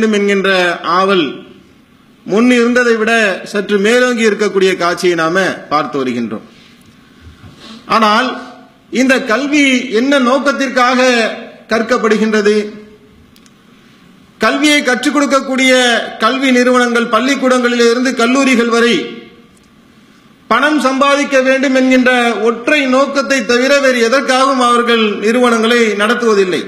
வேண்டும் என்கின்ற ஆவல் முன் இருந்ததை விட சற்று மேலோங்கி இருக்கக்கூடிய காட்சியை நாம பார்த்து வருகின்றோம். ஆனால் இந்த கல்வி என்ன நோக்கத்திற்காக கற்கப்படுகின்றது? கல்வியை கற்றுக் கொடுக்கக்கூடிய கல்வி நிறுவனங்கள் பள்ளிக்கூடங்களில் இருந்து கல்லூரிகள் வரை பணம் சம்பாதிக்க வேண்டும் என்கின்ற ஒற்றை நோக்கத்தை தவிர வேறு எதற்காகவும் அவர்கள் நிறுவனங்களை நடத்துவதில்லை.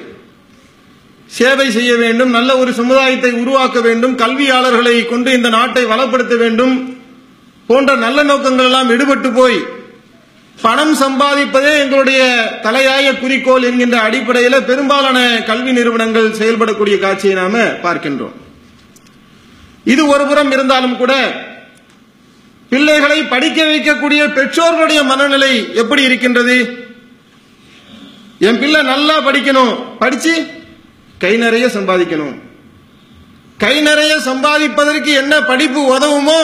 சேவை செய்ய வேண்டும் நல்ல ஒரு சமுதாயத்தை உருவாக்க வேண்டும் கல்வியாளர்களை கொண்டு இந்த நாட்டை வளப்படுத்த வேண்டும் போன்ற நல்ல நோக்கங்கள் எல்லாம் விடுபட்டு போய் பணம் சம்பாதிப்பதே எங்களுடைய தலையாய குறிக்கோள் என்கின்ற அடிப்படையில் பெரும்பாலான கல்வி நிறுவனங்கள் செயல்படக்கூடிய காட்சியை நாம பார்க்கின்றோம். இது ஒருபுறம் இருந்தாலும் கூட பிள்ளைகளை படிக்க வைக்கக்கூடிய பெற்றோர்களுடைய மனநிலை எப்படி இருக்கின்றது? என் பிள்ளை நல்லா படிக்கணும். படிச்சு கை நிறைய சம்பாதிக்கணும். கை நிறைய சம்பாதிப்பதற்கு என்ன படிப்பு உதவுமோ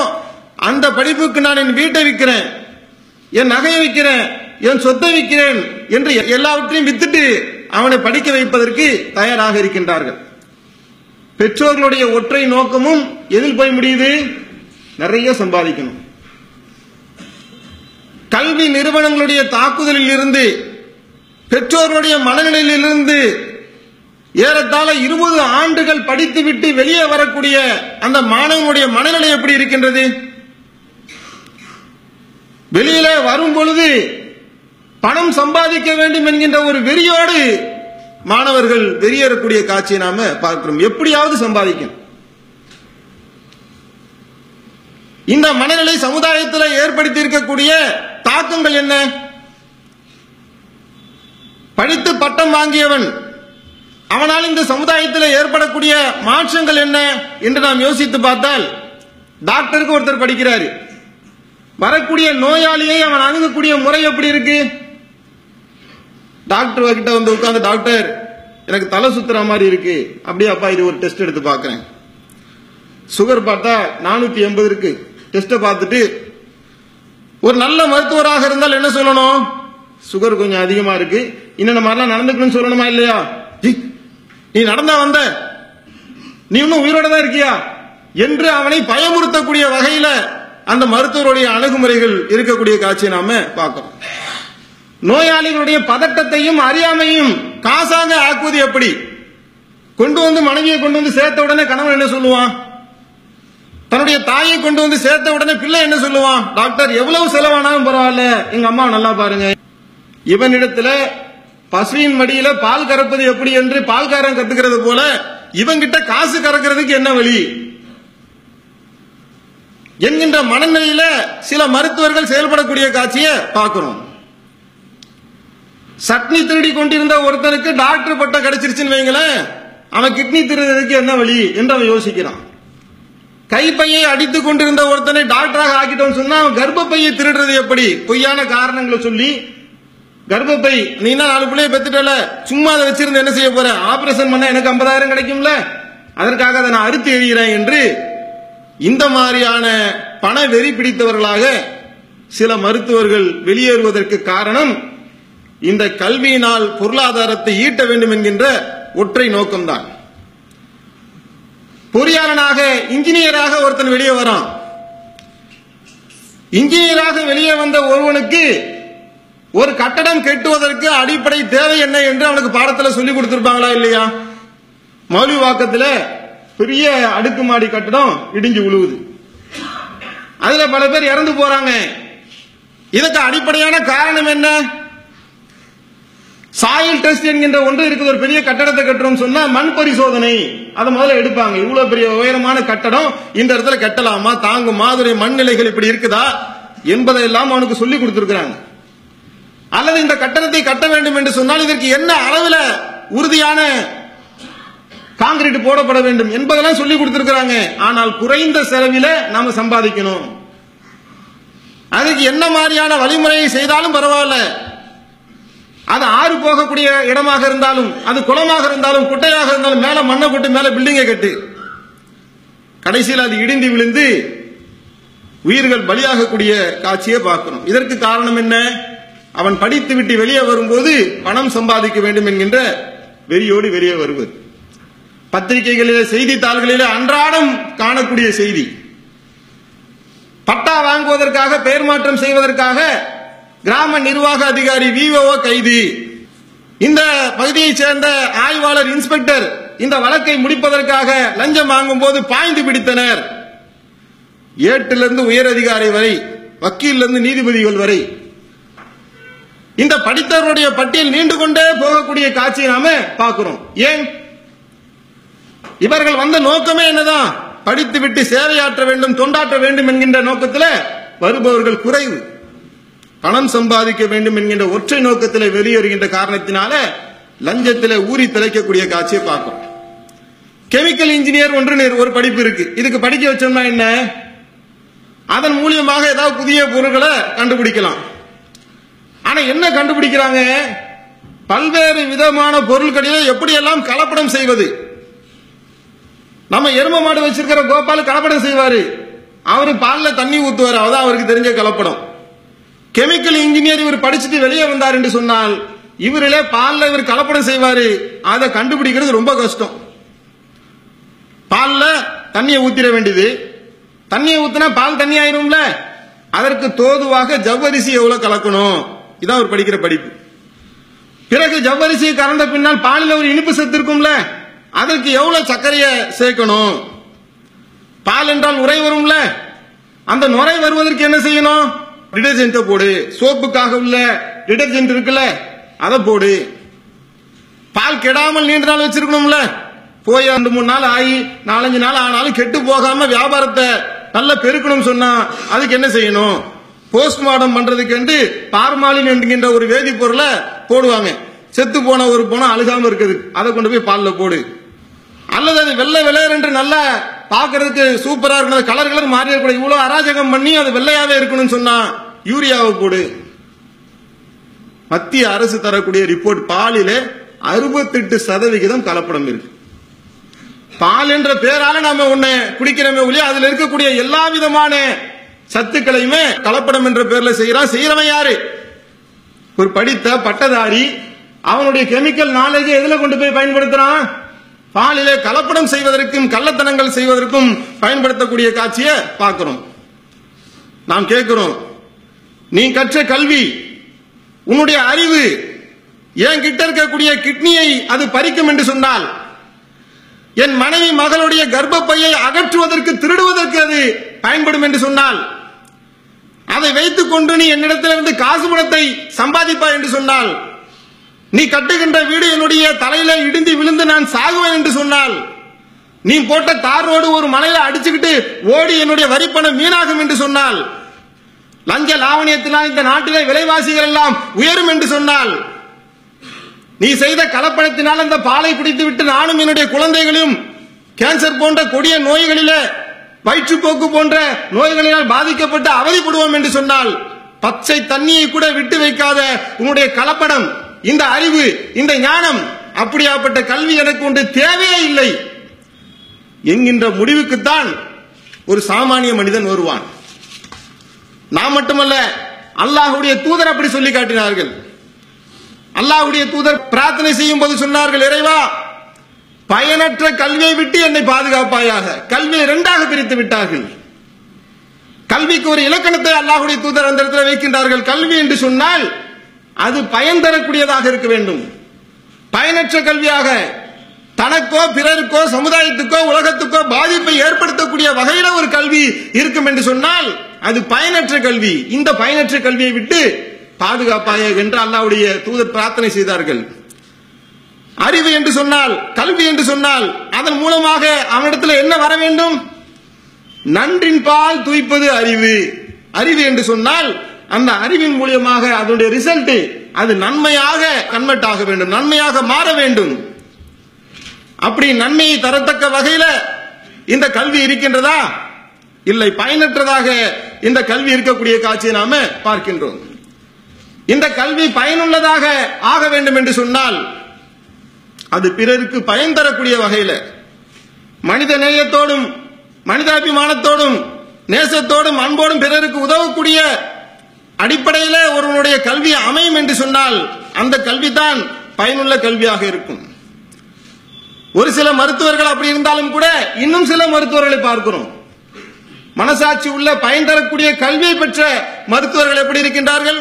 அந்த படிப்புக்கு நான் என் வீட்டை விற்கிறேன் என் நகையை விற்கிறேன் என் சொத்தை விற்கிறேன் என்று எல்லாவற்றையும் வித்துட்டு அவனை படிக்க வைப்பதற்கு தயாராக இருக்கின்றார்கள். பெற்றோர்களுடைய ஒற்றை நோக்கமும் எதில் போய் முடியுது? நிறைய சம்பாதிக்கணும். கல்வி நிறுவனங்களுடைய தாக்குதலில் இருந்து பெற்றோர்களுடைய மனநிலையிலிருந்து ஏறத்தாழ இருபது ஆண்டுகள் படித்துவிட்டு வெளியே வரக்கூடிய அந்த மாணவனுடைய மனநிலை எப்படி இருக்கின்றது? வெளியில வரும் பொழுது பணம் சம்பாதிக்க வேண்டும் என்கின்ற ஒரு வெறியோடு மாணவர்கள் வெளியேறக்கூடிய காட்சியை நாம பார்க்கிறோம். எப்படியாவது சம்பாதிக்கும் இந்த மனநிலை சமுதாயத்தில் ஏற்படுத்தி இருக்கக்கூடிய தாக்கங்கள் என்ன? படித்து பட்டம் வாங்கியவன் அவனால் இந்த சமுதாயத்தில் ஏற்படக்கூடிய மாற்றங்கள் என்ன என்று நாம் யோசித்து பார்த்தால் டாக்டருக்கு ஒருத்தர் படிக்கிறாரு. வரக்கூடிய நோயாளியை அவன் அணுகக்கூடிய முறை எப்படி இருக்கு? டாக்டர் கிட்ட வந்து உட்காந்து டாக்டர் எனக்கு தலை சுத்துற மாதிரி இருக்கு. அப்படியே அப்பா இது ஒரு டெஸ்ட் எடுத்து பார்க்குறேன். சுகர் பார்த்தா நானூற்றி எண்பது இருக்கு. டெஸ்ட்டை பார்த்துட்டு ஒரு நல்ல மருத்துவராக இருந்தால் என்ன சொல்லணும்? சுகர் கொஞ்சம் அதிகமாக இருக்கு. இன்னும் மாதிரிலாம் நடந்துக்கணும்னு சொல்லணுமா இல்லையா? ஜி, நீ நடந்தா வந்த. நீ இன்னும் உயிரோட தான் இருக்கியா? என்று அவனை பயமுறுத்தக்கூடிய வகையில அந்த மருத்துவருடைய அணுகுமுறைகள் இருக்கக்கூடிய காட்சியை நாம பார்க்கிறோம். நோயாளிகளுடைய பதட்டத்தையும் அறியாமையும் காசாக ஆக்குவது எப்படி? கொண்டு வந்து மனைவியை கொண்டு வந்து சேர்த்த உடனே கணவன் என்ன சொல்லுவான்? தன்னுடைய தாயை கொண்டு வந்து சேர்த்த உடனே பிள்ளை என்ன சொல்லுவான்? டாக்டர் எவ்வளவு செலவானாலும் பரவாயில்ல. எங்க அம்மா நல்லா பாருங்க. இவனிடத்துல பசுவின் மடியில பால் கறப்பது எப்படி என்று பால்காரன் கத்துக்கிறது போல இவங்கிட்ட காசு கறக்கிறதுக்கு என்ன வழி? என்கின்ற மனநிலையில சில மருத்துவர்கள் செயல்படக்கூடிய காட்சியை பார்க்கிறோம். சட்னி திருடி கொண்டிருந்த ஒருத்தனுக்கு டாக்டர் பட்டம் கிடைச்சிருச்சுன்னு வைங்களேன் அவன் கிட்னி திருடுறதுக்கு என்ன வழி என்று அவன் யோசிக்கிறான். கைப்பையை அடித்துக் கொண்டிருந்த ஒருத்தனை டாக்டராக ஆக்கிட்டோம்னு சொன்னா அவன் கர்ப்பப்பையை திருடுறது எப்படி? பொய்யான காரணங்களை சொல்லி கர்ப்பப்பை நீ என்ன நாலு பிள்ளைய பெத்துட்டல? சும்மா அதை வச்சிருந்து என்ன செய்ய போற? ஆபரேஷன் பண்ண எனக்கு ஐம்பதாயிரம் கிடைக்கும்ல? அதற்காக அதை நான் அறுத்து எழுகிறேன் என்று இந்த மாதிரியான பண வெறி பிடித்தவர்களாக சில மருத்துவர்கள் வெளியேறுவதற்கு காரணம் இந்த கல்வியினால் பொருளாதாரத்தை ஈட்ட வேண்டும் என்கின்ற ஒற்றை நோக்கம்தான். பொறியாளனாக இன்ஜினியராக ஒருத்தன் வெளியே வரான். இன்ஜினியராக வெளியே வந்த ஒருவனுக்கு ஒரு கட்டடம் கட்டுவதற்கு அடிப்படை தேவை என்ன என்று அவனுக்கு பாடத்துல சொல்லி கொடுத்திருப்பாங்களா இல்லையா? மௌலிவாக்கத்துல பெரிய அடுக்குமாடி கட்டடம் இடிஞ்சு விழுவுது அதுல பல பேர் இறந்து போறாங்க. இதுக்கு அடிப்படையான காரணம் என்ன? சாயில் டெஸ்ட் என்கின்ற ஒன்று இருக்குது. ஒரு பெரிய கட்டடத்தை கட்டுறோம் சொன்னா மண் பரிசோதனை. அதை முதல்ல எடுப்பாங்க. இவ்வளவு பெரிய உயரமான கட்டடம் இந்த இடத்துல கட்டலாமா? தாங்கும் மாதிரி மண்நிலைகள் இப்படி இருக்குதா? என்பதை எல்லாம் அவனுக்கு சொல்லி கொடுத்திருக்கிறாங்க. அல்லது இந்த கட்டணத்தை கட்ட வேண்டும் என்று சொன்னால் இதற்கு என்ன அளவில் உறுதியான காங்கிரீட் போடப்பட வேண்டும் என்பதெல்லாம் சொல்லி கொடுத்திருக்கிறாங்க. ஆனால் குறைந்த செலவில் நாம சம்பாதிக்கணும். அதுக்கு என்ன மாதிரியான வழிமுறையை செய்தாலும் பரவாயில்ல. அது ஆறு போகக்கூடிய இடமாக இருந்தாலும் அது குளமாக இருந்தாலும் குட்டையாக இருந்தாலும் மேல மண்ணை போட்டு மேல பில்டிங்கை கட்டு. கடைசியில் அது இடிந்து விழுந்து உயிர்கள் பலியாகக்கூடிய காட்சியை பார்க்கணும். இதற்கு காரணம் என்ன? அவன் படித்து விட்டு வெளியே வரும்போது பணம் சம்பாதிக்க வேண்டும் என்கின்ற வெறியோடு வெளியே வருவது. பத்திரிகைகளிலே செய்தித்தாள்களிலே அன்றாடம் காணக்கூடிய செய்தி. பட்டா வாங்குவதற்காக பெயர் மாற்றம் செய்வதற்காக கிராம நிர்வாக அதிகாரி விஓஓ கைது. இந்த பகுதியைச் சேர்ந்த ஆய்வாளர் இன்ஸ்பெக்டர் இந்த வழக்கை முடிப்பதற்காக லஞ்சம் வாங்கும் போது பாய்ந்து பிடித்தனர். ஏட்டிலிருந்து உயர் அதிகாரி வரை வக்கீலிருந்து நீதிபதிகள் வரை இந்த படித்தவருடைய பட்டியல் நீண்டு கொண்டே போகக்கூடிய காட்சியை நாம பார்க்கிறோம். ஏன்? இவர்கள் வந்த நோக்கமே என்னதான்? படித்து விட்டு சேவையாற்ற வேண்டும் தொண்டாற்ற வேண்டும் என்கின்ற நோக்கத்தில் வருபவர்கள் குறைவு. பணம் சம்பாதிக்க வேண்டும் என்கின்ற ஒற்றை நோக்கத்தில் வெளியேறுகின்ற காரணத்தினால லஞ்சத்தில் ஊறி திளைக்கக்கூடிய காட்சியை பார்க்கிறோம். கெமிக்கல் இன்ஜினியர் ஒன்று ஒரு படிப்பு இருக்கு. இதுக்கு படிக்க வச்சோம்னா என்ன? அதன் மூலியமாக ஏதாவது புதிய பொருட்களை கண்டுபிடிக்கலாம். ஆனா என்ன கண்டுபிடிக்கிறாங்க? பல்வேறு விதமான பொருட்களிலே எப்படியெல்லாம் கலப்படம் செய்வது? நம்ம எரும மாடு வச்சிருக்கிற கோபால் கலப்படம் செய்வாரு. அவரு பால்ல தண்ணி ஊத்துவாரு. அதான் அவருக்கு தெரிஞ்ச கலப்படம். கெமிக்கல் இன்ஜினியர் இவர் படிச்சுட்டு வெளியே வந்தார் என்று சொன்னால் இவரிலே பால்ல இவர் கலப்படம் செய்வாரு. அதை கண்டுபிடிக்கிறது ரொம்ப கஷ்டம். பால்ல தண்ணியை ஊத்திட வேண்டியது. தண்ணியை ஊத்தினா பால் தண்ணி ஆயிரும்ல? அதற்கு தோதுவாக ஜவ்வரிசி எவ்வளவு கலக்கணும்? இதான் அவர் படிக்கிற படிப்பு. பிறகு ஜவ்வரிசியை கறந்த பின்னால் பாலில் ஒரு இனிப்பு சத்து இருக்கும்ல அதற்கு எவ்வளவு சர்க்கரையை சேர்க்கணும்? பால் என்றால் உரை வரும்ல அந்த நுரை வருவதற்கு என்ன செய்யணும்? டிடர்ஜென்ட் போடு. சோப்புக்காக உள்ள டிடர்ஜென்ட் இருக்குல்ல அதை போடு. பால் கெடாமல் நீண்ட நாள் வச்சிருக்கணும்ல போய் ரெண்டு மூணு நாள் ஆகி நாலஞ்சு நாள் ஆனாலும் கெட்டு போகாம வியாபாரத்தை நல்லா பெருக்கணும் சொன்னா அதுக்கு என்ன செய்யணும்? போஸ்ட்மார்டம் பண்றதுக்கு பார்மாலின் என்கின்ற ஒரு வேதிப்பொருளை போடுவாங்க. செத்து போன ஒரு போனா அழுகாம இருக்குது. அதை கொண்டு போய் பாலில் போடு. அல்லது அது வெள்ளை வெள்ளையர் என்று நல்லா பாக்குறதுக்கு சூப்பரா இருக்கணும். கலர் கலர் மாறி இருக்கக்கூடாது இவ்வளவு அராஜகம் பண்ணி அது வெள்ளையாவே இருக்கணும்னு சொன்னா யூரியாவை போடு. மத்திய அரசு தரக்கூடிய ரிப்போர்ட் பாலிலே அறுபத்தெட்டு சதவிகிதம் கலப்படம் இருக்கு. பால் என்ற பேரால நாம ஒண்ணு குடிக்கிறோமே ஒழிய அதுல இருக்கக்கூடிய எல்லா விதமான சத்துக்களையுமே கலப்படம் என்ற பேர்ல செய்யறான் செய்யறவன் யாரு? ஒரு படித்த பட்டதாரி அவனுடைய கெமிக்கல் நாலேஜை எதுல கொண்டு போய் பயன்படுத்துறான்? பாலிலே கலப்படம் செய்வதற்கும் கள்ளத்தனங்கள் செய்வதற்கும் பயன்படுத்தக்கூடிய காட்சியை பார்க்கிறோம். நாம் கேட்கிறோம் நீ கற்ற கல்வி உன்னுடைய அறிவு என் கிட்ட இருக்கக்கூடிய கிட்னியை அது பறிக்கும் என்று சொன்னால் என் மனைவி மகளுடைய கர்ப்பப்பையை அகற்றுவதற்கு திருடுவதற்கு அது பயன்படும் என்று சொன்னால் அதை வைத்துக் கொண்டு நீ என்னிடத்திலிருந்து காசு பணத்தை சம்பாதிப்பாய் என்று சொன்னால் நீ கட்டுகின்ற வீடு என்னுடைய தலையில இடிந்து விழுந்து நான் சாகுவேன் என்று சொன்னால் நீ போட்ட தார் ரோடு ஒரு மலையில அடிச்சுக்கிட்டு ஓடி என்னுடைய வரிப்பணம் வீணாகும் என்று சொன்னால் லஞ்ச லாவணியத்தினால் இந்த நாட்டிலே விலைவாசிகள் எல்லாம் உயரும் என்று சொன்னால் நீ செய்த கலப்பணத்தினால் அந்த பாலை குடித்து விட்டு நானும் என்னுடைய குழந்தைகளையும் கேன்சர் போன்ற கொடிய நோய்களிலே வயிற்றுப்போக்கு போன்ற நோய்களினால் பாதிக்கப்பட்டு அவதிப்படுவோம் என்று சொன்னால் பச்சை தண்ணியை கூட விட்டு வைக்காத உன்னுடைய கலப்படம் இந்த அறிவு இந்த ஞானம் அப்படியாப்பட்ட கல்வி எனக்கு ஒன்று தேவையே இல்லை. என்கின்ற முடிவுக்குத்தான் ஒரு சாமானிய மனிதன் வருவான். நான் மட்டுமல்ல அல்லாஹுடைய தூதர் அப்படி சொல்லி காட்டினார்கள். அல்லாஹுடைய தூதர் பிரார்த்தனை செய்யும் போது சொன்னார்கள் இறைவா பயனற்ற கல்வியை விட்டு என்னை பாதுகாப்பாயாக. கல்வியை இரண்டாக பிரித்து விட்டார்கள். கல்விக்கு ஒரு இலக்கணத்தை அல்லாஹுடைய தூதர் அந்த இடத்துல வைக்கின்றார்கள். கல்வி என்று சொன்னால் அது பயன் தரக்கூடியதாக இருக்க வேண்டும். பயனற்ற கல்வியாக தனக்கோ பிறருக்கோ சமுதாயத்துக்கோ உலகத்துக்கோ பாதிப்பை ஏற்படுத்தக்கூடிய வகையில ஒரு கல்வி இருக்கும் என்று சொன்னால் அது பயனற்ற கல்வி. இந்த பயனற்ற கல்வியை விட்டு பாதுகாப்பாய என்று அல்லாவுடைய தூதர் பிரார்த்தனை செய்தார்கள். அறிவு என்று சொன்னால் கல்வி என்று சொன்னால் அதன் மூலமாக அவனிடத்தில் என்ன வர வேண்டும்? நன்றின் பால் துய்ப்பது அறிவு. அறிவு என்று சொன்னால் அந்த அறிவின் மூலியமாக அதனுடைய ரிசல்ட் அது நன்மையாக கன்வெர்ட் ஆக வேண்டும் நன்மையாக மாற வேண்டும். அப்படி நன்மையை தரத்தக்க வகையில இந்த கல்வி இருக்கின்றதா? இல்லை பயனற்றதாக இந்த கல்வி இருக்கக்கூடிய காட்சியை நாம பார்க்கின்றோம். இந்த கல்வி பயனுள்ளதாக ஆக வேண்டும் என்று சொன்னால் அது பிறருக்கு பயன் தரக்கூடிய வகையில. மனித நேயத்தோடும் மனிதாபிமானத்தோடும் நேசத்தோடும் அன்போடும் பிறருக்கு உதவக்கூடிய அடிப்படையில ஒருவனுடைய கல்வி அமையும் என்று சொன்னால் அந்த கல்வி தான் பயனுள்ள கல்வியாக இருக்கும். ஒரு சில மருத்துவர்கள் அப்படி இருந்தாலும் கூட இன்னும் சில மருத்துவர்களை பார்க்கிறோம். மனசாட்சி உள்ள பயன் தரக்கூடிய கல்வியை பெற்ற மருத்துவர்கள் எப்படி இருக்கின்றார்கள்?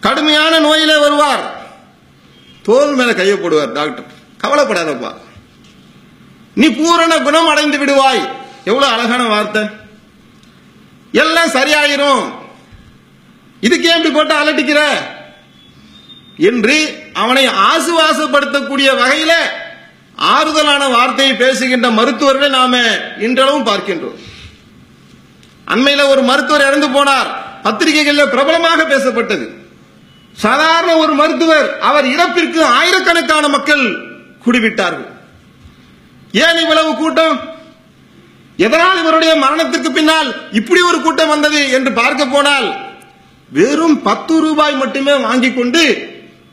கடுமையான நோயிலே வருவார். தோல் மேல கையை போடுவார் டாக்டர். கவலைப்படாதப்பா. நீ பூரண குணம் அடைந்து விடுவாய். எவ்வளவு அழகான வார்த்தை. எல்லாம் சரியாயிரும். இதுக்கு ஏன் இப்படி போட்டு அலட்டிக்கிற? என்று அவனை ஆசுவாசப்படுத்தக்கூடிய வகையில ஆறுதலான வார்த்தையை பேசுகின்ற மருத்துவர்களை நாம இன்றளவும் பார்க்கின்றோம். அண்மையில ஒரு மருத்துவர் இறந்து போனார். பத்திரிகைகளில் பிரபலமாக பேசப்பட்டது. சாதாரண ஒரு மருத்துவர் அவர் இறப்பிற்கு ஆயிரக்கணக்கான மக்கள் கூடிவிட்டார்கள். ஏன் இவ்வளவு கூட்டம்? எதனால் இவருடைய மரணத்திற்கு பின்னால் இப்படி ஒரு கூட்டம் வந்தது என்று பார்க்க போனால் வெறும் பத்து ரூபாய் மட்டுமே வாங்கிக் கொண்டு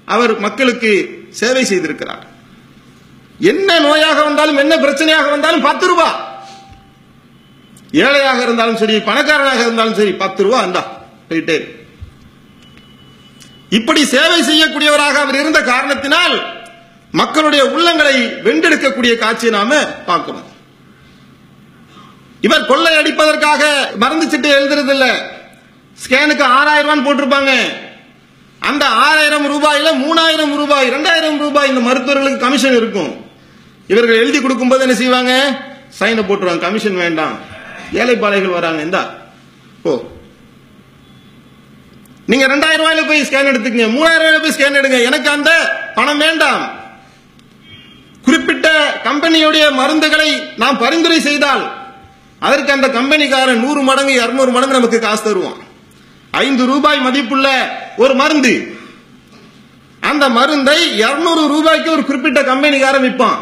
அவர் மக்களுக்கு சேவை செய்திருக்கிறார். என்ன நோயாக வந்தாலும் என்ன பிரச்சனையாக வந்தாலும் பத்து ரூபாய் ஏழையாக இருந்தாலும் சரி பணக்காரனாக இருந்தாலும் சரி பத்து ரூபாய் அந்த போயிட்டே இப்படி சேவை செய்யக்கூடியவராக அவர் இருந்த காரணத்தினால் மக்களுடைய உள்ளங்களை வென்றெடுக்கக்கூடிய காட்சியை நாம பார்க்கிறோம். இவர் கொள்ளை அடிப்பதற்காக மருந்து சீட்டு எழுதுறது இல்ல ஸ்கேனுக்கு ஆறாயிரம் ரூபாய் போட்டிருப்பாங்க. அந்த ஆறாயிரம் ரூபாயில மூணாயிரம் ரூபாய் இரண்டாயிரம் ரூபாய் இந்த மருத்துவர்களுக்கு கமிஷன் இருக்கும். இவர்கள் எழுதி கொடுக்கும்போது என்ன செய்வாங்க? சைனை போட்டுருவாங்க. கமிஷன் வேண்டாம். ஏழைப்பாளைகள் வராங்க. இந்தா ஓ நீங்க ரெண்டாயிரம் ரூபாயில போய் ஸ்கேன் எடுத்துக்கங்க. மூணாயிரம் ரூபாயில போய் ஸ்கேன் எடுங்க. எனக்கு அந்த பணம் வேண்டாம். குறிப்பிட்ட கம்பெனியுடைய மருந்துகளை நாம் பரிந்துரை செய்தால் அதற்கு அந்த கம்பெனிக்காரன் நூறு மடங்கு இருநூறு மடங்கு நமக்கு காசு தருவான். ஐந்து ரூபாய் மதிப்புள்ள ஒரு மருந்து. அந்த மருந்தை இருநூறு ரூபாய்க்கு ஒரு குறிப்பிட்ட கம்பெனிக்காரன் விற்பான்.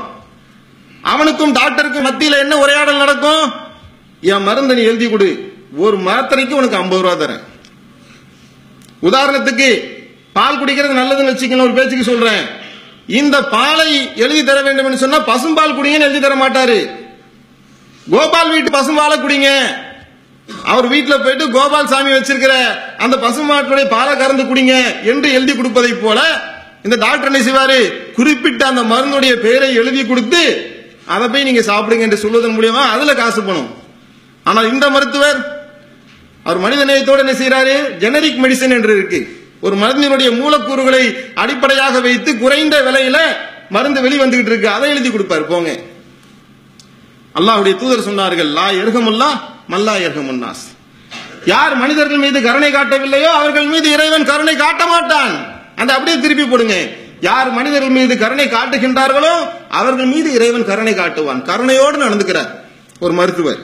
அவனுக்கும் டாக்டருக்கும் மத்தியில் என்ன உரையாடல் நடக்கும்? என் மருந்தை நீ எழுதி கொடு. ஒரு மாத்திரைக்கு உனக்கு ஐம்பது ரூபா தரேன். உதாரணத்துக்கு பால் குடிக்கிறது நல்லதுன்னு வச்சுக்கணும் ஒரு பேச்சுக்கு சொல்றேன். இந்த பாலை எழுதி தர வேண்டும் என்று சொன்னா பசும்பால் குடிங்கன்னு எழுதி தர மாட்டாரு. கோபால் வீட்டு பசும்பாலை குடிங்க. அவர் வீட்டுல போயிட்டு கோபால் சாமி வச்சிருக்கிற அந்த பசுமாட்டுடைய பாலை கறந்து குடிங்க என்று எழுதி கொடுப்பதை போல இந்த டாக்டர் என்ன செய்வாரு? குறிப்பிட்ட அந்த மருந்துடைய பெயரை எழுதி கொடுத்து அதை போய் நீங்க சாப்பிடுங்க என்று சொல்வதன் மூலியமா அதுல காசு பணம் ஆனால் இந்த மருத்துவர் அவர் மனித நேயத்தோடு என்ன செய்யறாரு ஜெனரிக் மெடிசன் என்று இருக்கு. ஒரு மருந்தினுடைய மூலக்கூறுகளை அடிப்படையாக வைத்து குறைந்த விலையில மருந்து வெளிவந்துகிட்டு இருக்கு. அதை எழுதி கொடுப்பாரு. போங்க. அல்லாஹுடைய தூதர் சொன்னார்கள் லா எருகமுல்லா மல்லா எருகமுன்னாஸ் யார் மனிதர்கள் மீது கருணை காட்டவில்லையோ அவர்கள் மீது இறைவன் கருணை காட்ட மாட்டான். அந்த அப்படியே திருப்பி போடுங்க. யார் மனிதர்கள் மீது கருணை காட்டுகின்றார்களோ அவர்கள் மீது இறைவன் கருணை காட்டுவான். கருணையோடு நடந்துக்கிறார். ஒரு மருத்துவர்.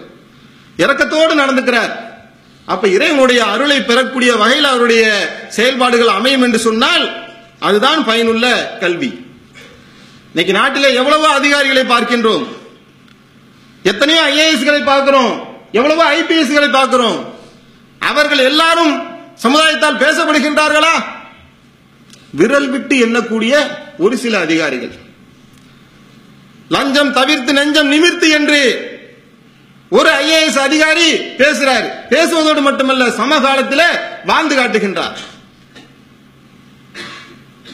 இரக்கத்தோடு நடந்துக்கிறார். அப்ப இறைவனுடைய அருளை பெறக்கூடிய வகையில் அவருடைய செயல்பாடுகள் அமையும் என்று சொன்னால் அதுதான் பயனுள்ள கல்வி. இன்னைக்கு நாட்டில் எவ்வளவோ அதிகாரிகளை பார்க்கின்றோம். எத்தனையோ ஐஏஎஸ்களை பார்க்கிறோம். எவ்வளவோ ஐபிஎஸ்களை பார்க்கிறோம். அவர்கள் எல்லாரும் சமுதாயத்தால் பேசப்படுகின்றார்களா? விரல் விட்டு எண்ணக்கூடிய ஒரு சில அதிகாரிகள். லஞ்சம் தவிர்த்து நெஞ்சம் நிமிர்த்து என்று ஒரு ஐஏஎஸ் அதிகாரி பேசுறாரு. பேசுவதோடு மட்டுமல்ல சமகாலத்தில் வாழ்ந்து காட்டுகின்றார்.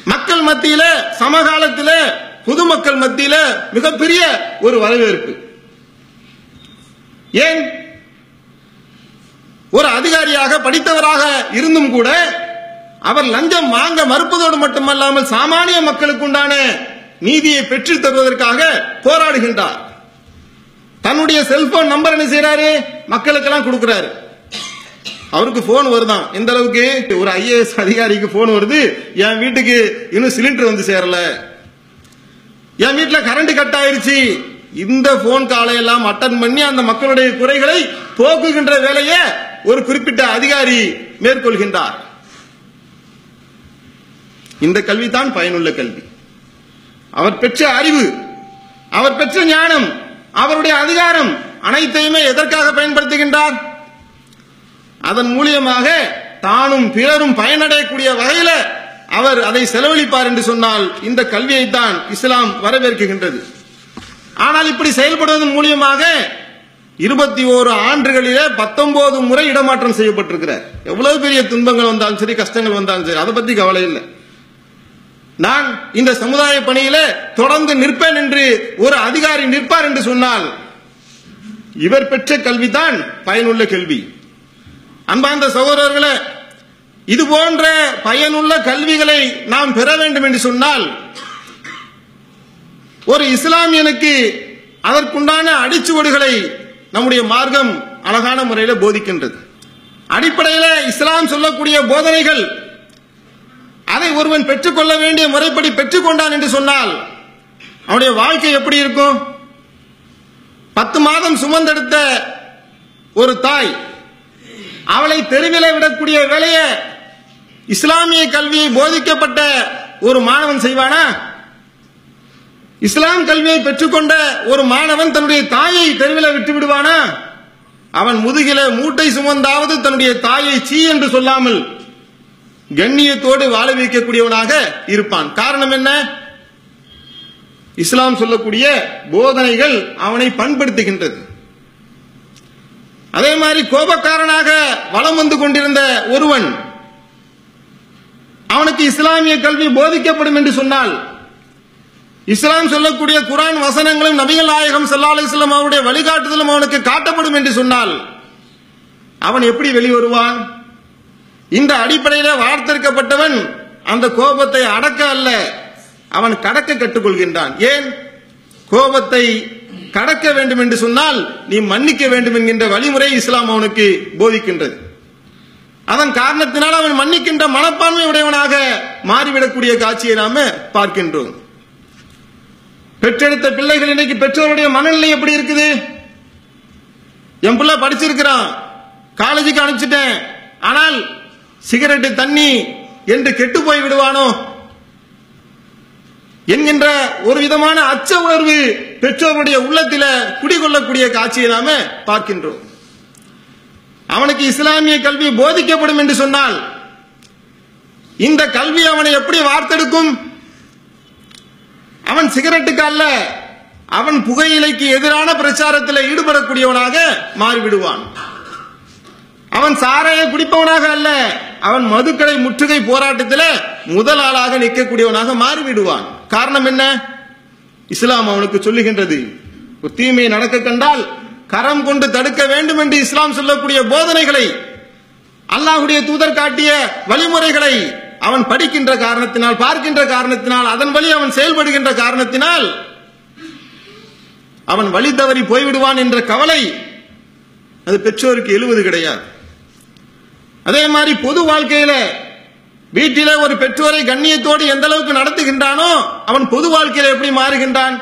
மக்கள் மத்தியில சமகாலத்தில் பொதுமக்கள் மத்தியில மிகப்பெரிய ஒரு வரவேற்பு. ஏன்? ஒரு அதிகாரியாக படித்தவராக இருந்தும் கூட அவர் லஞ்சம் வாங்க மறுப்பதோடு மட்டுமல்லாமல் சாமானிய மக்களுக்கு உண்டான நீதியை பெற்றுத் தருவதற்காக போராடுகின்றார். தன்னுடைய செல்போன் நம்பர் என்ன செய்யறாரு மக்களுக்கெல்லாம் கொடுக்கிறாரு. அவருக்கு போன் வருதான் இந்த அளவுக்கு? ஒரு ஐஏஎஸ் அதிகாரிக்கு போன் வருது. என் வீட்டுக்கு இன்னும் சிலிண்டர் வந்து சேரல. என் வீட்டுல கரண்ட் கட் ஆயிருச்சு. இந்த போன் காலை எல்லாம் அட்டன் பண்ணி அந்த மக்களுடைய குறைகளை போக்குகின்ற வேலையை ஒரு குறிப்பிட்ட அதிகாரி மேற்கொள்கின்றார். இந்த கல்வி தான் பயனுள்ள கல்வி. அவர் பெற்ற அறிவு அவர் பெற்ற ஞானம் அவருடைய அதிகாரம் அனைத்தையுமே எதற்காக பயன்படுத்துகின்றார்? அதன் மூலியமாக தானும் பிறரும் பயனடையக்கூடிய வகையில அவர் அதை செலவழிப்பார் என்று சொன்னால் இந்த கல்வியை தான் இஸ்லாம் வரவேற்கின்றது. ஆனால் இப்படி செயல்படுவதன் மூலியமாக இருபத்தி ஓரு ஆண்டுகளிலே பத்தொன்பது முறை இடமாற்றம் செய்யப்பட்டிருக்கிறார். எவ்வளவு பெரிய துன்பங்கள் வந்தாலும் சரி கஷ்டங்கள் வந்தாலும் சரி அதை பத்தி கவலை இல்லை. நான் இந்த சமுதாய பணியில தொடர்ந்து நிற்பேன் என்று ஒரு அதிகாரி நிற்பார் என்று சொன்னால் இவர் பெற்ற கல்விதான் பயனுள்ள கல்வி. அன்பார்ந்த சகோதரர்களே இது போன்ற பயனுள்ள கல்விகளை நாம் பெற வேண்டும் என்று சொன்னால் ஒரு இஸ்லாமியனுக்கு அதற்குண்டான அடிச்சுவடுகளை நம்முடைய மார்க்கம் அழகான முறையில் போதிக்கின்றது. அடிப்படையில் இஸ்லாம் சொல்லக்கூடிய போதனைகள் அதை ஒருவன் பெற்றுக்கொள்ள வேண்டிய முறைப்படி பெற்றுக்கொண்டான் என்று சொன்னால் அவனுடைய வாழ்க்கை எப்படி இருக்கும்? பத்து மாதம் சுமந்தெடுத்த ஒரு தாய் அவளை தெருவில விடக்கூடிய வேலையை இஸ்லாமிய கல்வியை போதிக்கப்பட்ட ஒரு மாணவன் செய்வானா? இஸ்லாம் கல்வியை பெற்றுக்கொண்ட ஒரு மாணவன் தன்னுடைய தாயை தெருவில் விட்டு விடுவானா? அவன் முதுகில மூட்டை சுமந்தாவது தன்னுடைய தாயை சீ என்று சொல்லாமல் கண்ணியத்தோடு வாழ வைக்கக்கூடியவனாக இருப்பான். காரணம் என்ன? இஸ்லாம் சொல்லக்கூடிய போதனைகள் அவனை பண்படுத்துகின்றது. அதே மாதிரி கோபக்காரனாக வலம் வந்து கொண்டிருந்த ஒருவன் அவனுக்கு இஸ்லாமிய கல்வி போதிக்கப்படும் என்று சொன்னால் இஸ்லாம் சொல்லக்கூடிய குரான் வசனங்களும் நபிகள் நாயகம் சல்லா அலிஸ்லாம் அவருடைய வழிகாட்டுதலும் அவனுக்கு காட்டப்படும் என்று சொன்னால் அவன் எப்படி வெளிவருவான்? இந்த அடிப்படையில் வார்த்தெடுக்கப்பட்டவன் அந்த கோபத்தை அடக்க அல்ல. அவன் கடக்க கற்றுக்கொள்கின்றான். ஏன்? கோபத்தை கடக்க வேண்டும் என்று சொன்னால் நீ மன்னிக்க வேண்டும் என்கின்ற வழிமுறை இஸ்லாம் அவனுக்கு போதிக்கின்றது. அதன் காரணத்தினால் அவன் மன்னிக்கின்ற மனப்பான்மை உடையவனாக மாறிவிடக்கூடிய காட்சியை நாம பார்க்கின்றோம். பெற்றெடுத்த பிள்ளைகள் இன்னைக்கு பெற்றோருடைய மனநிலை எப்படி இருக்குது? என் பிள்ளை படிச்சிருக்கிறான். காலேஜுக்கு அனுப்பிச்சிட்டேன். ஆனால் சிகரெட்டு தண்ணி என்று கெட்டு போய் விடுவானோ? என்கின்ற ஒரு விதமான அச்ச உணர்வு பெற்றோருடைய உள்ளத்தில குடிகொள்ளக்கூடிய காட்சியை நாம பார்க்கின்றோம். அவனுக்கு இஸ்லாமிய கல்வி போதிக்கப்படும் என்று சொன்னால் இந்த கல்வி அவனை எப்படி வார்த்தெடுக்கும்? அவன் சிகரெட்டுக்கு அல்ல அவன் புகையிலைக்கு எதிரான பிரச்சாரத்தில் ஈடுபடக்கூடியவனாக மாறிவிடுவான். அவன் சாராய குடிப்பவனாக அல்ல. அவன் மதுக்கடை முற்றுகை போராட்டத்தில் முதல் ஆளாக நிற்கக்கூடியவனாக மாறிவிடுவான். காரணம் என்ன? இஸ்லாம் அவனுக்கு சொல்லுகின்றது. ஒரு தீமையை நடக்க கண்டால் கரம் கொண்டு தடுக்க வேண்டும் என்று இஸ்லாம் சொல்லக்கூடிய போதனைகளை அல்லாஹுடைய தூதர் காட்டிய வழிமுறைகளை அவன் படிக்கின்ற காரணத்தினால் பார்க்கின்ற காரணத்தினால் அதன் வழி அவன் செயல்படுகின்ற காரணத்தினால் அவன் வழி தவறி போய்விடுவான் என்ற கவலை அது பெற்றோருக்கு எழுவது கிடையாது. அதே மாதிரி பொது வாழ்க்கையில வீட்டில ஒரு பெற்றோரை கண்ணியத்தோடு எந்த அளவுக்கு நடத்துகின்றானோ அவன் பொது வாழ்க்கையில எப்படி மாறுகின்றான்?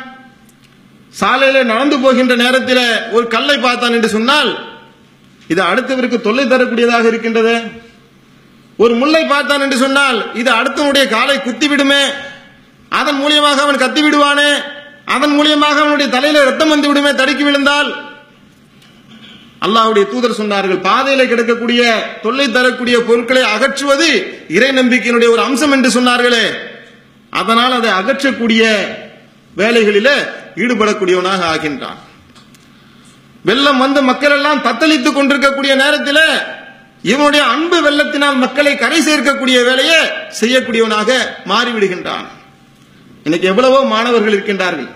சாலையில நடந்து போகின்ற நேரத்தில் ஒரு கல்லை பார்த்தான் என்று சொன்னால் இது அடுத்தவருக்கு தொல்லை தரக்கூடியதாக இருக்கின்றது. ஒரு முல்லை பார்த்தான் என்று சொன்னால் இது அடுத்தவனுடைய காலை குத்தி விடுமே அதன் மூலியமாக அவன் கத்தி விடுவானே அதன் மூலியமாக அவனுடைய தலையில ரத்தம் வந்து விடுமே தடுக்கி விழுந்தால் அல்லாவுடைய தூதர் சொன்னார்கள் பாதையில கிடக்கக்கூடிய தொல்லை தரக்கூடிய பொருட்களை அகற்றுவது இறை நம்பிக்கையினுடைய ஒரு அம்சம் என்று சொன்னார்களே. அதனால் அதை அகற்றக்கூடிய வேலைகளில ஈடுபடக்கூடியவனாக ஆகின்றான். வெள்ளம் வந்து மக்கள் எல்லாம் தத்தளித்துக் கொண்டிருக்கக்கூடிய நேரத்தில் இவனுடைய அன்பு வெள்ளத்தினால் மக்களை கரை சேர்க்கக்கூடிய வேலையை செய்யக்கூடியவனாக மாறிவிடுகின்றான். இன்னைக்கு எவ்வளவோ மாணவர்கள் இருக்கின்றார்கள்.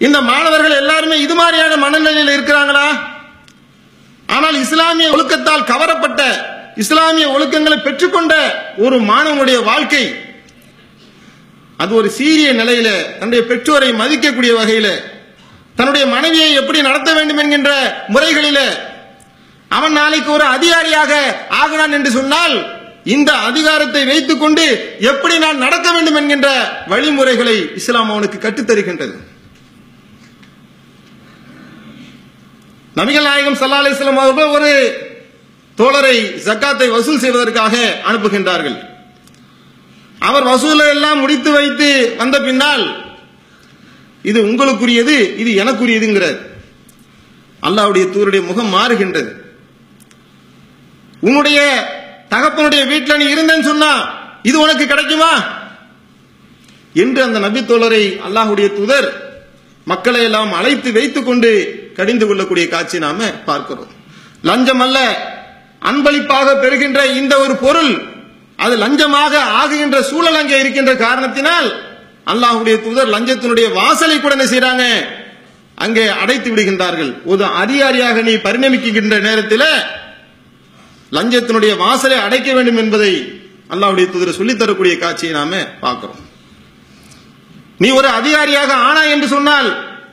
இந்த மாணவர்கள் எல்லாருமே இது மாதிரியான மனநிலையில் இருக்கிறாங்களா? ஆனால் இஸ்லாமிய ஒழுக்கத்தால் கவரப்பட்ட இஸ்லாமிய ஒழுக்கங்களை பெற்றுக்கொண்ட ஒரு மாணவனுடைய வாழ்க்கை அது ஒரு சீரிய நிலையில தன்னுடைய பெற்றோரை மதிக்கக்கூடிய வகையில தன்னுடைய மனைவியை எப்படி நடத்த வேண்டும் என்கின்ற முறைகளில அவன் நாளைக்கு ஒரு அதிகாரியாக ஆகிறான் என்று சொன்னால் இந்த அதிகாரத்தை வைத்துக் கொண்டு எப்படி நான் நடக்க வேண்டும் என்கின்ற வழிமுறைகளை இஸ்லாம் அவனுக்கு கற்றுத்தருகின்றது. நபிகள் நாயகம் சல்லா அலிஸ்லாம் அவர்கள் ஒரு தோழரை ஜக்காத்தை வசூல் செய்வதற்காக அனுப்புகின்றார்கள். அவர் வசூலை எல்லாம் முடித்து வைத்து வந்த பின்னால் இது உங்களுக்குரியது இது எனக்குரியதுங்கிறார். அல்லாவுடைய தூருடைய முகம் மாறுகின்றது. உன்னுடைய தகப்பனுடைய வீட்டில் நீ இருந்தேன்னு சொன்னா இது உனக்கு கிடைக்குமா? என்று அந்த நபி தோழரை அல்லாஹுடைய தூதர் மக்களை எல்லாம் அழைத்து வைத்துக் கொண்டு கடிந்து கொள்ளக்கூடிய காட்சி நாம பார்க்கிறோம். லஞ்சம் அல்ல அன்பளிப்பாக பெறுகின்ற இந்த ஒரு பொருள் அது லஞ்சமாக ஆகுகின்ற சூழல் அங்கே இருக்கின்ற காரணத்தினால் அல்லாஹுடைய தூதர் லஞ்சத்தினுடைய வாசலை கூட என்ன செய்யறாங்க அங்கே அடைத்து விடுகின்றார்கள். ஒரு அதிகாரியாக நீ பரிணமிக்கின்ற நேரத்தில் லஞ்சத்தினுடைய வாசலை அடைக்க வேண்டும் என்பதை அல்லாவுடைய தூதர் சொல்லித் தரக்கூடிய காட்சியை நாம பார்க்கிறோம். நீ ஒரு அதிகாரியாக ஆனா என்று சொன்னால்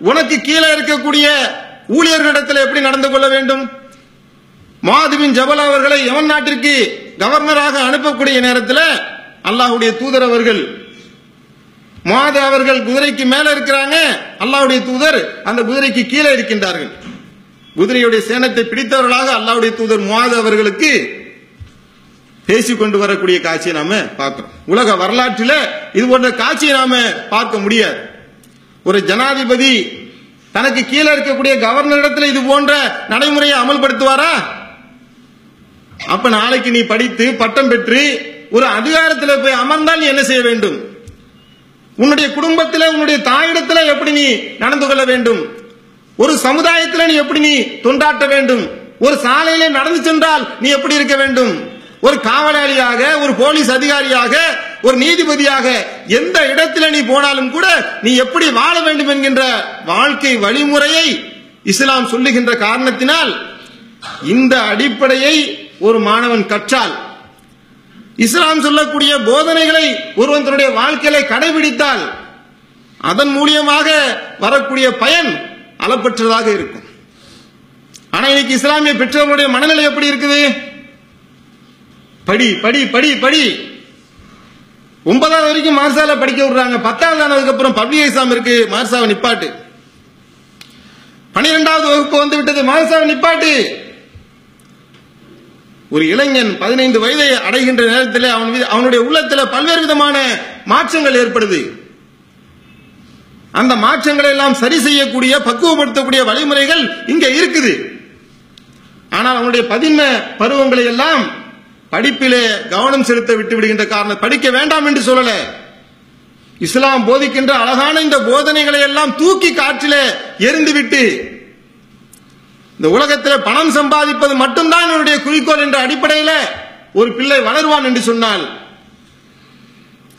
உனக்கு கீழே இருக்கக்கூடிய ஊழியர்களிடத்தில் எப்படி நடந்து கொள்ள வேண்டும்? மாதுவின் ஜபல் அவர்களை எவன் நாட்டிற்கு கவர்னராக அனுப்பக்கூடிய நேரத்தில் அல்லாஹுடைய தூதர் அவர்கள் மாத அவர்கள் குதிரைக்கு மேல இருக்கிறாங்க அல்லாவுடைய தூதர் அந்த குதிரைக்கு கீழே இருக்கின்றார்கள். குதிரையுடைய சேனத்தை பிடித்தவர்களாக அல்லாவுடைய தூதர் முவாது அவர்களுக்கு பேசிக் கொண்டு வரக்கூடிய காட்சியை நாம பார்க்கிறோம். உலக வரலாற்றில் இது போன்ற காட்சியை நாம பார்க்க முடியாது. ஒரு ஜனாதிபதி தனக்கு கீழே இருக்கக்கூடிய கவர்னரிடத்தில் இது போன்ற நடைமுறையை அமல்படுத்துவாரா? அப்ப நாளைக்கு நீ படித்து பட்டம் பெற்று ஒரு அதிகாரத்தில் போய் அமர்ந்தால் நீ என்ன செய்ய வேண்டும்? உன்னுடைய குடும்பத்தில் உன்னுடைய தாயிடத்தில் எப்படி நீ நடந்து கொள்ள வேண்டும்? ஒரு சமுதாயத்தில் நீ எப்படி நீ தொண்டாட்ட வேண்டும்? ஒரு சாலையில நடந்து சென்றால் நீ எப்படி இருக்க வேண்டும்? ஒரு காவலாளியாக ஒரு போலீஸ் அதிகாரியாக ஒரு நீதிபதியாக எந்த இடத்துல நீ போனாலும் கூட நீ எப்படி வாழ வேண்டும் என்கின்ற வாழ்க்கை வழிமுறையை இஸ்லாம் சொல்லுகின்ற காரணத்தினால் இந்த அடிப்படையை ஒரு மாணவன் கற்றால். இஸ்லாம் சொல்லக்கூடிய போதனைகளை ஒருவன் தன்னுடைய வாழ்க்கையில கடைபிடித்தால் அதன் மூலியமாக வரக்கூடிய பயன் அளப்பற்றதாக இருக்கும். ஆனா இன்னைக்கு இஸ்லாமிய பெற்றோர்களுடைய மனநிலை எப்படி இருக்குது? படி படி படி படி. ஒன்பதாவது வரைக்கும் மார்சால படிக்க விடுறாங்க. பத்தாவது ஆனதுக்கு அப்புறம் பப்ளிக் எக்ஸாம் இருக்கு. மார்சாவை நிப்பாட்டு. பனிரெண்டாவது வகுப்பு வந்து விட்டது. மார்சாவை நிப்பாட்டு. ஒரு இளைஞன் பதினைந்து வயதை அடைகின்ற நேரத்தில் அவன் அவனுடைய உள்ளத்தில் பல்வேறு விதமான மாற்றங்கள் ஏற்படுது. அந்த மாற்றங்களை எல்லாம் சரி செய்யக்கூடிய பக்குவப்படுத்தக்கூடிய வழிமுறைகள் இங்க இருக்குது. ஆனால் அவனுடைய பதின்ம பருவங்களை எல்லாம் படிப்பிலே கவனம் செலுத்த விட்டு விடுகின்ற காரணம் படிக்க வேண்டாம் என்று சொல்லல. இஸ்லாம் போதிக்கின்ற அழகான இந்த போதனைகளை எல்லாம் தூக்கி காற்றிலே எரிந்துவிட்டு இந்த உலகத்தில் பணம் சம்பாதிப்பது மட்டும்தான் என்னுடைய குறிக்கோள் என்ற அடிப்படையில் ஒரு பிள்ளை வளருவான் என்று சொன்னால்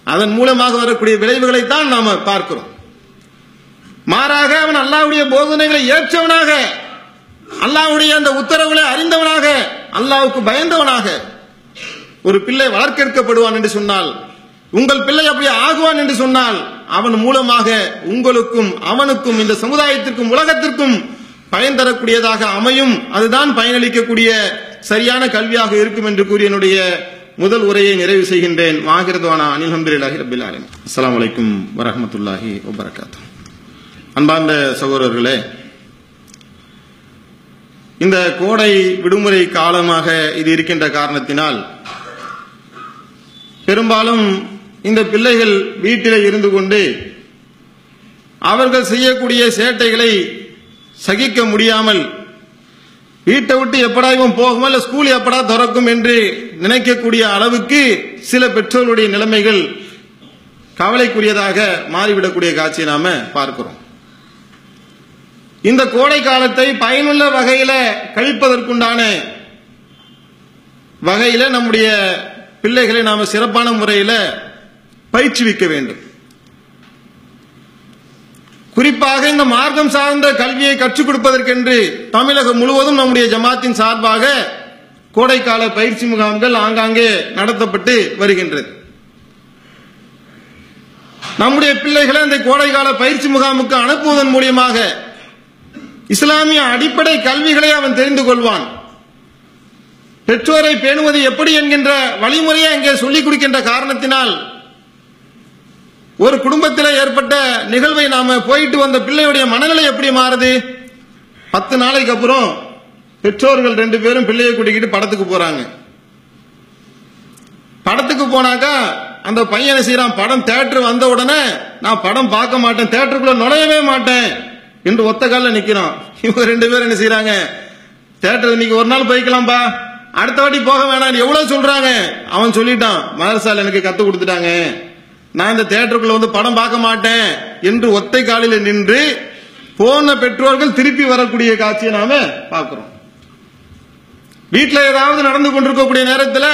அதன் மூலமாக வரக்கூடிய விளைவுகளை தான் நாம் பார்க்கிறோம். மாறாக அவன் அல்லாவுடைய போதனைகளை ஏற்றவனாக அல்லாவுடைய அந்த உத்தரவுகளை அறிந்தவனாக அல்லாவுக்கு பயந்தவனாக ஒரு பிள்ளை வளர்க்கெடுக்கப்படுவான் என்று சொன்னால் உங்கள் பிள்ளை அப்படி ஆகுவான் என்று சொன்னால் அவன் மூலமாக உங்களுக்கும் அவனுக்கும் இந்த சமுதாயத்திற்கும் உலகத்திற்கும் பயன் தரக்கூடியதாக அமையும். அதுதான் பயனளிக்கக்கூடிய சரியான கல்வியாக இருக்கும் என்று கூறி என்னுடைய முதல் உரையை நிறைவு செய்கின்றேன். வாகிரதுவானா அனில் ஹம்துலில்லாஹி ரபில் ஆலமீன். அஸ்ஸலாமு அலைக்கும் வரஹ்மத்துல்லாஹி வபரகாத்துஹு. அன்பார்ந்த சகோதரர்களே இந்த கோடை விடுமுறை காலமாக இது இருக்கின்ற காரணத்தினால் பெரும்பாலும் இந்த பிள்ளைகள் வீட்டிலே இருந்து கொண்டு அவர்கள் செய்யக்கூடிய சேட்டைகளை சகிக்க முடியாமல் வீட்டை விட்டு எப்படா இவன் போகும் இல்ல ஸ்கூல் எப்படா திறக்கும் என்று நினைக்கக்கூடிய அளவுக்கு சில பெற்றோருடைய நிலைமைகள் கவலைக்குரியதாக மாறிவிடக்கூடிய காட்சியை நாம பார்க்கிறோம். இந்த கோடை காலத்தை பயனுள்ள வகையில கழிப்பதற்குண்டான வகையில நம்முடைய பிள்ளைகளை நாம சிறப்பான முறையில பயிற்றுவிக்க வேண்டும். குறிப்பாக இந்த மார்க்கம் சார்ந்த கல்வியை கற்றுக் கொடுப்பதற்கென்று தமிழகம் முழுவதும் நம்முடைய ஜமாத்தின் சார்பாக கோடைக்கால பயிற்சி முகாம்கள் ஆங்காங்கே நடத்தப்பட்டு வருகின்றது. நம்முடைய பிள்ளைகளை இந்த கோடைக்கால பயிற்சி முகாமுக்கு அனுப்புவதன் மூலியமாக இஸ்லாமிய அடிப்படை கல்விகளை அவன் தெரிந்து கொள்வான். பெற்றோரை பேணுவது எப்படி என்கின்ற வழிமுறையை அங்கே சொல்லிக் கொடுக்கின்ற காரணத்தினால் ஒரு குடும்பத்தில் ஏற்பட்ட நிகழ்வை நாம போயிட்டு வந்த பிள்ளையுடைய மனநிலை எப்படி மாறுது? பத்து நாளைக்கு அப்புறம் பெற்றோர்கள் ரெண்டு பேரும் பிள்ளையை கூட்டிக்கிட்டு படத்துக்கு போறாங்க. படத்துக்கு போனாக்கா அந்த பையன் என்ன செய்யறான் படம் தேட்டர் வந்த உடனே நான் படம் பார்க்க மாட்டேன் தேட்டருக்குள்ள நுழையவே மாட்டேன் என்று ஒத்த காலில் நிற்கிறான் இவங்க ரெண்டு பேரும் என்ன செய்யறாங்க தேட்டர் இன்னைக்கு ஒரு நாள் போய்க்கலாம்பா. அடுத்த வாட்டி போக வேணாம் எவ்வளவு சொல்றாங்க? அவன் சொல்லிட்டான் மதரசால எனக்கு கத்து கொடுத்துட்டாங்க. நான் இந்த தேட்டருக்குள்ள வந்து படம் பார்க்க மாட்டேன். என்று ஒத்தை காலில் நின்று போன பெற்றோர்கள் திருப்பி வரக்கூடிய காட்சியை நாம பார்க்கிறோம். வீட்டில் ஏதாவது நடந்து கொண்டிருக்கக்கூடிய நேரத்தில்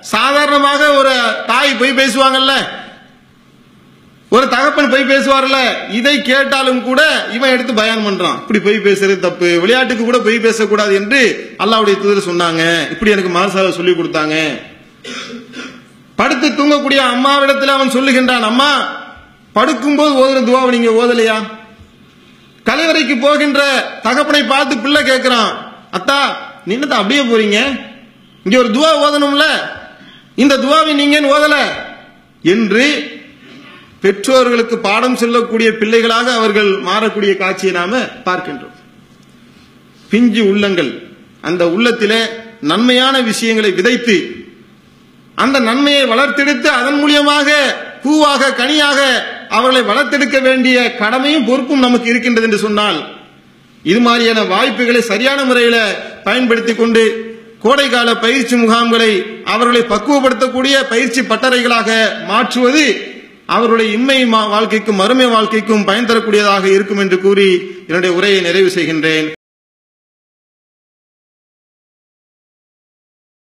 சாதாரணமாக ஒரு தாய் போய் பேசுவாங்கல்ல? ஒரு தகப்பன் போய் பேசுவார்ல இதை கேட்டாலும் கூட இவன் எடுத்து பயன் பண்றான். இப்படி போய் பேசுறது தப்பு. விளையாட்டுக்கு கூட போய் பேசக்கூடாது என்று அல்லாவுடைய தூதர் சொன்னாங்க. இப்படி எனக்கு மனசால சொல்லி கொடுத்தாங்க. படுத்து தூங்கக்கூடிய அம்மாவிடத்தில் அவன் சொல்லுகின்றான் அம்மா படுக்கும்போது ஓதுற துவாவை நீங்க ஓதலையா? கலைவரைக்கு போகின்ற தகப்பனை பார்த்து பிள்ளை கேட்கிறான் அத்தா நின்னத அப்படியே போறீங்க? இங்க ஒரு துவா ஓதணும்ல? இந்த துவாவை நீங்க ஓதல? என்று பெற்றோர்களுக்கு பாடம் சொல்லக்கூடிய பிள்ளைகளாக அவர்கள் மாறக்கூடிய காட்சியை நாம பார்க்கின்றோம். பிஞ்சு உள்ளங்கள். அந்த உள்ளத்திலே நன்மையான விஷயங்களை விதைத்து அந்த நன்மையை வளர்த்தெடுத்து அதன் மூலியமாக பூவாக கனியாக அவர்களை வளர்த்தெடுக்க வேண்டிய கடமையும் பொறுப்பும் நமக்கு இருக்கின்றது என்று சொன்னால் இது மாதிரியான வாய்ப்புகளை சரியான முறையில் பயன்படுத்தி கொண்டு கோடைகால பயிற்சி முகாம்களை அவர்களை பக்குவப்படுத்தக்கூடிய பயிற்சி பட்டறைகளாக மாற்றுவது அவருடைய இன்மை வாழ்க்கைக்கும் மறுமை வாழ்க்கைக்கும் பயன் தரக்கூடியதாக இருக்கும் என்று கூறி என்னுடைய உரையை நிறைவு செய்கின்றேன்.